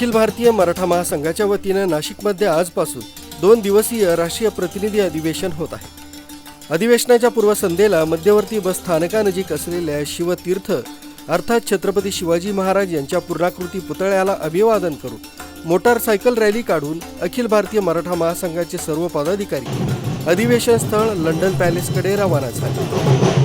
अखिल भारतीय मराठा महासंघाच्या वतीनं नाशिकमध्ये आजपासून दोन दिवसीय राष्ट्रीय प्रतिनिधी अधिवेशन होत आहे. अधिवेशनाच्या पूर्वसंध्येला मध्यवर्ती बस स्थानकानजीक असलेल्या शिवतीर्थ अर्थात छत्रपती शिवाजी महाराज यांच्या पूर्णाकृती पुतळ्याला अभिवादन करून मोटारसायकल रॅली काढून अखिल भारतीय मराठा महासंघाचे सर्व पदाधिकारी अधिवेशन स्थळ लंडन पॅलेसकडे रवाना झाले.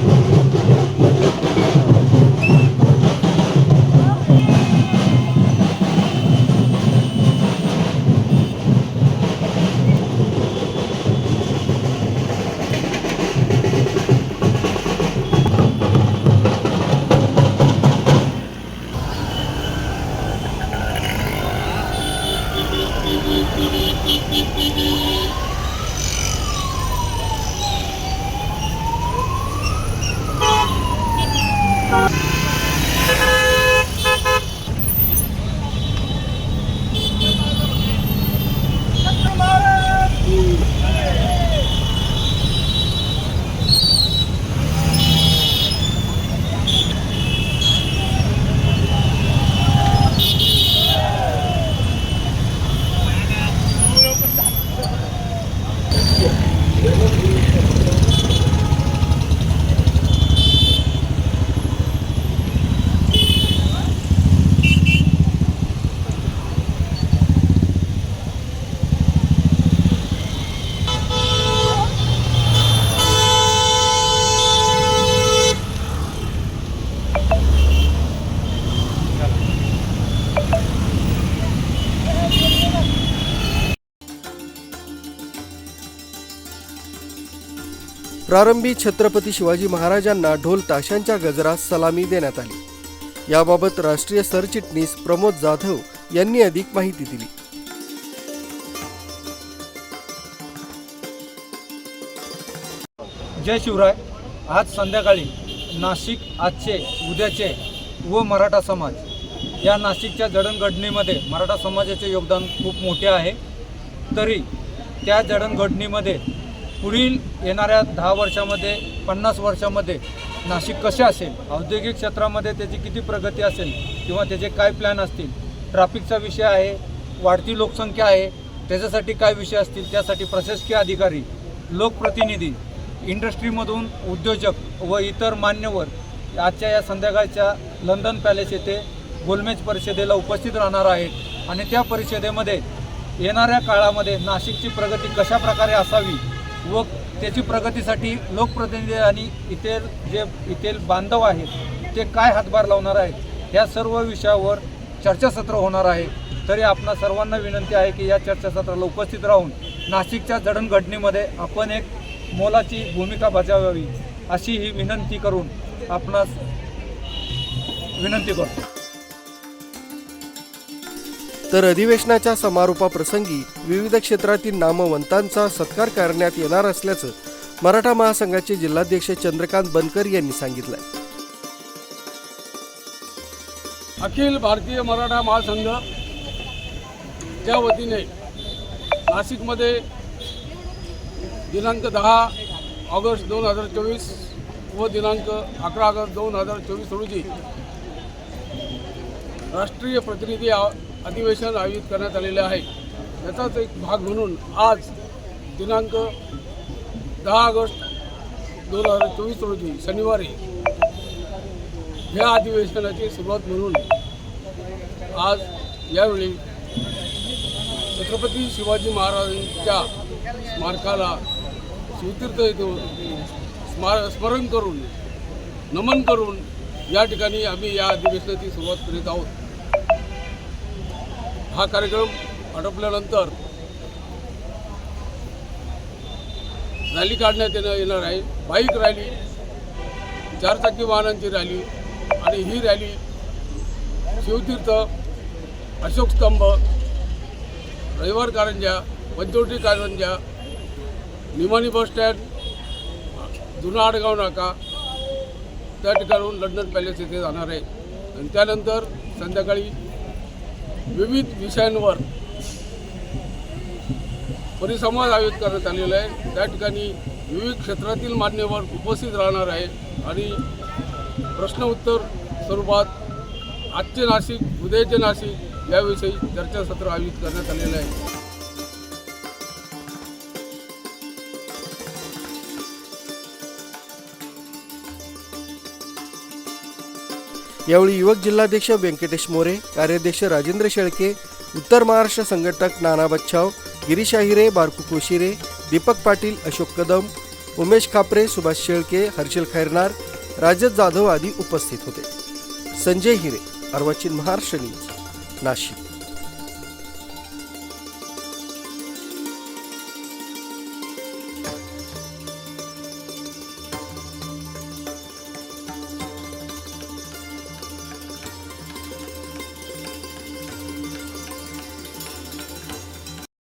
フフフフフ。प्रारंभी छत्रपती शिवाजी महाराजांना ढोल ताशांच्या गजरात सलामी देण्यात आली. याबाबत राष्ट्रीय सरचिटणीस प्रमोद जाधव यांनी अधिक माहिती दिली. जय शिवराय. आज संध्याकाळी नाशिक आजचे उद्याचे व मराठा समाज. या नाशिकच्या जडणघडणीमध्ये मराठा समाजाचे योगदान खूप मोठे आहे. तरी त्या जडणघडणीमध्ये पुढील येणाऱ्या दहा वर्षामध्ये पन्नास वर्षामध्ये नाशिक कसे असेल औद्योगिक क्षेत्रामध्ये त्याची किती प्रगती असेल किंवा त्याचे काय प्लॅन असतील ट्रॅफिकचा विषय आहे वाढती लोकसंख्या आहे त्याच्यासाठी काय विषय असतील त्यासाठी प्रशासकीय अधिकारी लोकप्रतिनिधी इंडस्ट्रीमधून उद्योजक व इतर मान्यवर आजच्या या संध्याकाळच्या लंडन पॅलेस येथे गोलमेज परिषदेला उपस्थित राहणार आहेत. आणि त्या परिषदेमध्ये येणाऱ्या काळामध्ये नाशिकची प्रगती कशा प्रकारे असावी व त्याची प्रगतीसाठी लोकप्रतिनिधी आणि इतर जे इथेल बांधव आहेत ते काय हातभार लावणार आहेत ह्या सर्व विषयावर चर्चासत्र होणार आहे. तरी आपणा सर्वांना विनंती आहे की या चर्चासत्राला उपस्थित राहून नाशिकच्या जडणघडणीमध्ये आपण एक मोलाची भूमिका बजावावी अशी ही विनंती करून आपणास विनंती करतो. तर अधिवेशनाच्या समारोपाप्रसंगी विविध क्षेत्रातील नामवंतांचा सत्कार करण्यात येणार असल्याचं मराठा महासंघाचे जिल्हाध्यक्ष चंद्रकांत बनकर यांनी सांगितलं अखिल भारतीय मराठा महासंघ त्या वतीने नाशिकमध्ये दिनांक दहा ऑगस्ट दोन हजार चोवीस व दिनांक अकरा ऑगस्ट दोन हजार चोवीस रोजी राष्ट्रीय प्रतिनिधी आ- अधिवेशन आयोजित करण्यात आलेले आहे. याचाच एक भाग म्हणून आज दिनांक दहा ऑगस्ट दोन हजार चोवीस रोजी शनिवारी ह्या अधिवेशनाची सुरुवात म्हणून आज यावेळी छत्रपती शिवाजी महाराजांच्या स्मारकाला शिवतीर्थ येथून स्मार स्मरण करून नमन करून या ठिकाणी आम्ही या अधिवेशनाची सुरुवात करीत आहोत. हा कार्यक्रम आटोपल्यानंतर रॅली काढण्यात येणं येणार आहे. बाईक रॅली चारचाकी वाहनांची रॅली आणि ही रॅली शिवतीर्थ अशोक स्तंभ रविवार कारंजा पंचवटी कारंजा निमाणी बस स्टँड जुना आडगाव नाका त्या ठिकाणून लंडन पॅलेस येथे जाणार आहे. आणि त्यानंतर संध्याकाळी विविध विषयांवर परिसंवाद आयोजित करण्यात आलेला आहे. त्या ठिकाणी विविध क्षेत्रातील मान्यवर उपस्थित राहणार आहे आणि प्रश्न उत्तर स्वरूपात आजचे नाशिक उद्याचे नाशिक याविषयी चर्चासत्र आयोजित करण्यात आलेलं आहे. यावेळी युवक जिल्हाध्यक्ष व्यंकटेश मोरे कार्याध्यक्ष राजेंद्र शेळके उत्तर महाराष्ट्र संघटक नाना बच्छाव गिरीश आहिरे बारकू कोशिरे दीपक पाटील अशोक कदम उमेश खापरे सुभाष शेळके हर्षल खैरनार राजत जाधव आदी उपस्थित होते. संजय हिरे अर्वाचीन महाराष्ट्र न्यूज नाशिक.